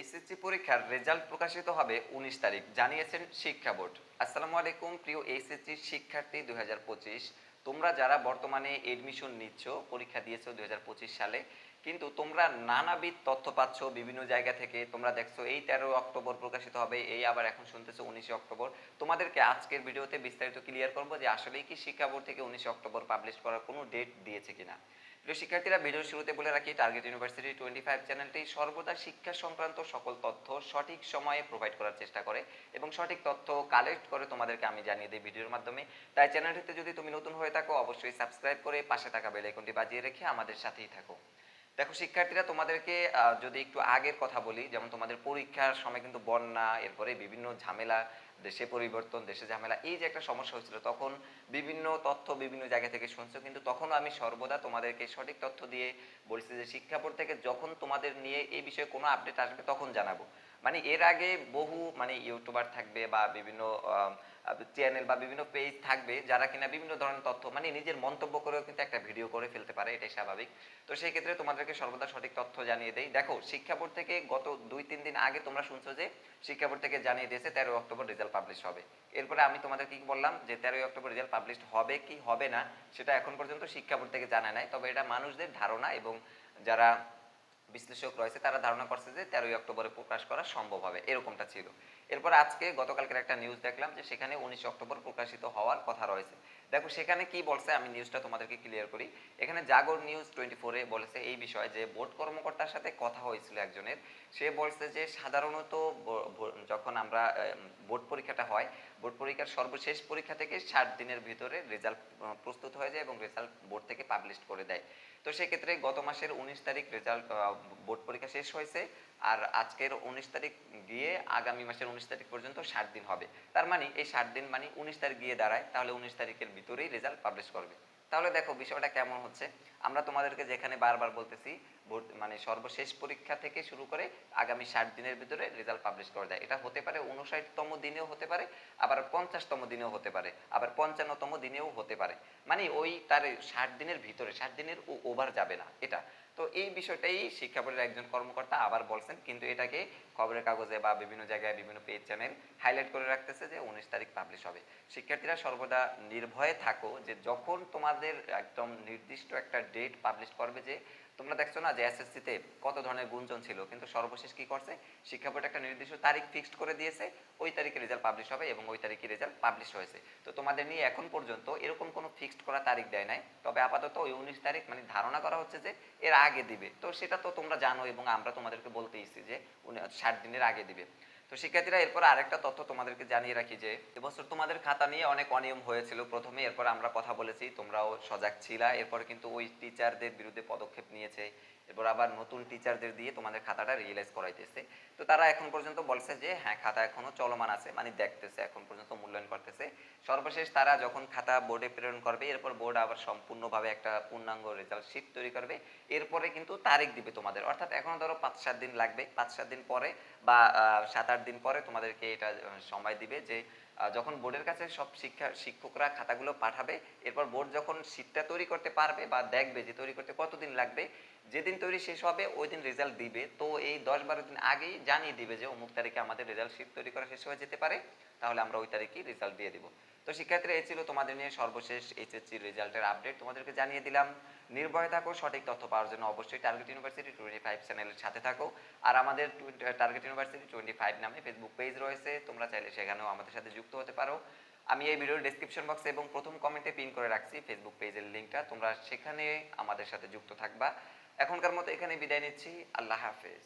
HSC পরীক্ষার result প্রকাশিত হবে উনিশ তারিখ। জানিয়েছেন শিক্ষা বোর্ড। আসসালামু আলাইকুম, প্রিয় এইচএসসি শিক্ষার্থী দুই হাজার পঁচিশ। তোমরা যারা বর্তমানে এডমিশন নিচ্ছ, পরীক্ষা দিয়েছ দুই হাজার পঁচিশ সালে কিন্তু তোমরা নানাবিধ তথ্য পাচ্ছ বিভিন্ন জায়গা থেকে। তোমরা দেখছ, এই তেরো অক্টোবর প্রকাশিত হবে, এই আবার এখন শুনতেছো উনিশে অক্টোবর। তোমাদেরকে আজকের ভিডিওতে বিস্তারিত ক্লিয়ার করব যে আসলেই কি শিক্ষা বোর্ড থেকে উনিশে অক্টোবর পাবলিশ করার কোনো ডেট দিয়েছে কিনা। প্রিয় শিক্ষার্থীরা ভিডিও শুরুতে বলে রাখি টার্গেট ইউনিভার্সিটি টোয়েন্টি ফাইভ চ্যানেলটি সর্বদা শিক্ষা সংক্রান্ত সকল তথ্য সঠিক সময়ে প্রোভাইড করার চেষ্টা করে এবং সঠিক তথ্য কালেক্ট করে তোমাদেরকে আমি জানিয়ে দিই ভিডিওর মাধ্যমে। তাই চ্যানেলটিতে যদি তুমি নতুন হয়ে থাকো, অবশ্যই সাবস্ক্রাইব করে পাশে থাকা বেল আইকনটি বাজিয়ে রেখে আমাদের সাথেই থাকো। দেখো, শিক্ষার্থীরা তোমাদেরকে যদি একটু আগের কথা বলি, যেমন তোমাদের পরীক্ষার সময় কিন্তু বন্যা, এরপরে বিভিন্ন ঝামেলা, দেশে পরিবর্তন, দেশে ঝামেলা, এই যে একটা সমস্যা হয়েছিল, তখন বিভিন্ন তথ্য বিভিন্ন জায়গা থেকে শুনছো, কিন্তু তখনও আমি সর্বদা তোমাদেরকে সঠিক তথ্য দিয়ে বলছি যে শিক্ষা বোর্ড থেকে যখন তোমাদের নিয়ে এই বিষয়ে কোনো আপডেট আসবে, তখন জানাব। মানে এর আগে বহু মানে ইউটিউবার থাকবে বা বিভিন্ন চ্যানেল বা বিভিন্ন পেজ থাকবে যারা কিনা বিভিন্ন ধরনের তথ্য মানে নিজের মন্তব্য করেও কিন্তু একটা ভিডিও করে ফেলতে পারে, এটাই স্বাভাবিক। তো সেই ক্ষেত্রে তোমাদেরকে সর্বদা সঠিক তথ্য জানিয়ে দেই। দেখো, শিক্ষা বোর্ড থেকে গত দুই তিন দিন আগে তোমরা শুনছো যে শিক্ষা বোর্ড থেকে জানিয়ে দিয়েছে তেরোই অক্টোবর রেজাল্ট পাবলিশ হবে। এরপরে আমি তোমাদেরকে কি বললাম যে তেরোই অক্টোবর রেজাল্ট পাবলিশ হবে কি হবে না, সেটা এখন পর্যন্ত শিক্ষা বোর্ড থেকে জানা নাই। তবে এটা মানুষদের ধারণা এবং যারা বিশ্লেষক রয়েছে তারা ধারণা করছে যে তেরোই অক্টোবরে প্রকাশ করা সম্ভব হবে এরকমটা ছিল। এরপর আজকে গতকালকের একটা নিউজ দেখলাম যে সেখানে উনিশ অক্টোবর প্রকাশিত হওয়ার কথা রয়েছে। দেখো, সেখানে কি বলছে আমি নিউজটা তোমাদেরকে ক্লিয়ার করি। এখানে জাগর নিউজ টোয়েন্টি ফোরে বলেছে এই বিষয়ে যে বোর্ড কর্মকর্তার সাথে কথা হয়েছিল একজনের, সে বলছে যে সাধারণত যখন আমরা বোর্ড পরীক্ষাটা হয়, বোর্ড পরীক্ষার সর্বশেষ পরীক্ষা থেকে ষাট দিনের ভিতরে রেজাল্ট প্রস্তুত হয়ে যায় এবং রেজাল্ট বোর্ড থেকে পাবলিশ করে দেয়। তো সেক্ষেত্রে গত মাসের উনিশ তারিখ রেজাল্ট বোর্ড পরীক্ষা শেষ হয়েছে। আর আজকের উনিশ তারিখ গিয়ে আগামী মাসের উনিশ তারিখ পর্যন্ত ষাট দিন হবে। তার মানে এই ষাট দিন মানে উনিশ তারিখ গিয়ে দাঁড়ায়, তাহলে উনিশ তারিখের ভিতরেই রেজাল্ট পাবলিশ করবে। তাহলে দেখো বিষয়টা কেমন হচ্ছে? আমরা তোমাদেরকে যেখানে বারবার বলতেছি মানে সর্বশেষ পরীক্ষা থেকে শুরু করে আগামী ষাট দিনের ভিতরে রেজাল্ট পাবলিশ করে দেয় এটা হতে পারে উনষাটতম দিনেও হতে পারে, আবার পঞ্চাশতম দিনেও হতে পারে, আবার পঞ্চান্নতম দিনেও হতে পারে। মানে ওই তার ষাট দিনের ভিতরে, ষাট দিনের ওভার যাবে না এটা। তো এই বিষয়টাই শিক্ষা বোর্ডের একজন কর্মকর্তা আবার বলছেন, কিন্তু এটাকে খবরের কাগজে বা বিভিন্ন জায়গায় বিভিন্ন পেজ চ্যানেল হাইলাইট করে রাখতেছে যে উনিশ তারিখ পাবলিশ হবে। শিক্ষার্থীরা সর্বদা নির্ভয়ে থাকো যে যখন তোমাদের একদম নির্দিষ্ট একটা ডেট পাবলিশ করবে যে, তোমরা দেখছ না যে এসএসসিতে কত ধরনের গুঞ্জন ছিল, কিন্তু সর্বশেষ কি করছে? শিক্ষা বোর্ড একটা নির্দিষ্ট তারিখ ফিক্সড করে দিয়েছে, ওই তারিখে রেজাল্ট পাবলিশ হবে এবং ওই তারিখে রেজাল্ট পাবলিশ হয়েছে। তো তোমাদের নিয়ে এখন পর্যন্ত এরকম কোনো ফিক্সড করা তারিখ দেয় নাই, তবে আপাতত ওই উনিশ তারিখ মানে ধারণা করা হচ্ছে যে এর আগে দিবে। তো সেটা তো তোমরা জানো এবং আমরা তোমাদেরকে বলতেইছি যে ষাট দিনের আগে দিবে। তো শিক্ষার্থীরা, এরপর আরেকটা তথ্য তোমাদেরকে জানিয়ে রাখি যে, এবছর তোমাদের খাতা নিয়ে অনেক অনিয়ম হয়েছিল। প্রথমে এরপর আমরা কথা বলেছি, তোমরাও সজাগ ছিলা। এরপর কিন্তু ওই টিচারদের বিরুদ্ধে পদক্ষেপ নিয়েছে। এরপর আবার নতুন টিচারদের দিয়ে তোমাদের খাতাটা রিয়েলাইজ করাইতেছে। তো তারা এখন পর্যন্ত বলছে যে হ্যাঁ খাতা এখনও চলমান আছে মানে দেখতেছে, এখন পর্যন্ত মূল্যায়ন করতেছে। সর্বশেষ তারা যখন খাতা বোর্ডে প্রেরণ করবে, এরপর বোর্ড আবার সম্পূর্ণভাবে একটা পূর্ণাঙ্গ রেজাল্ট শিট তৈরি করবে। এরপরে কিন্তু তারিখ দিবে তোমাদের। অর্থাৎ এখনও ধরো পাঁচ সাত দিন লাগবে। পাঁচ সাত দিন পরে বা সাত আট দিন পরে তোমাদেরকে এটা সময় দিবে যে যখন বোর্ডের কাছে সব শিক্ষা, শিক্ষকরা খাতাগুলো পাঠাবে, এরপর বোর্ড যখন শীটটা তৈরি করতে পারবে বা দেখবে যে তৈরি করতে কতদিন লাগবে যেদিন তৈরি শেষ হবে ওই দিন রেজাল্ট দিবে। তো এই দশ বারো দিন আগেই জানিয়ে দিবে যে অমুক তারিখে আমাদের রেজাল্ট শিট তৈরি করা শেষ হয়ে যেতে পারে, তাহলে আমরা ওই তারিখেই রেজাল্ট দিয়ে দিব। তো শিক্ষার্থীরা, এই ছিল তোমাদের নিয়ে সর্বশেষ এইচএসসি রেজাল্টের আপডেট তোমাদেরকে জানিয়ে দিলাম, নির্ভয় থাকো, সঠিক তথ্য পাওয়ার জন্য অবশ্যই টার্গেট ইউনিভার্সিটি টোয়েন্টি ফাইভ চ্যানেলের সাথে থাকো। আর আমাদের টার্গেট ইউনিভার্সিটি টোয়েন্টি ফাইভ নামে ফেসবুক পেজ রয়েছে, তোমরা চাইলে সেখানেও আমাদের সাথে যুক্ত হতে পারো। আমি এই ভিডিওর ডিসক্রিপশন বক্সে এবং প্রথম কমেন্টে পিন করে রাখছি ফেসবুক পেজের লিঙ্কটা তোমরা সেখানে আমাদের সাথে যুক্ত থাকবা। এখনকার মতো এখানে বিদায় নিচ্ছি। আল্লাহ হাফেজ।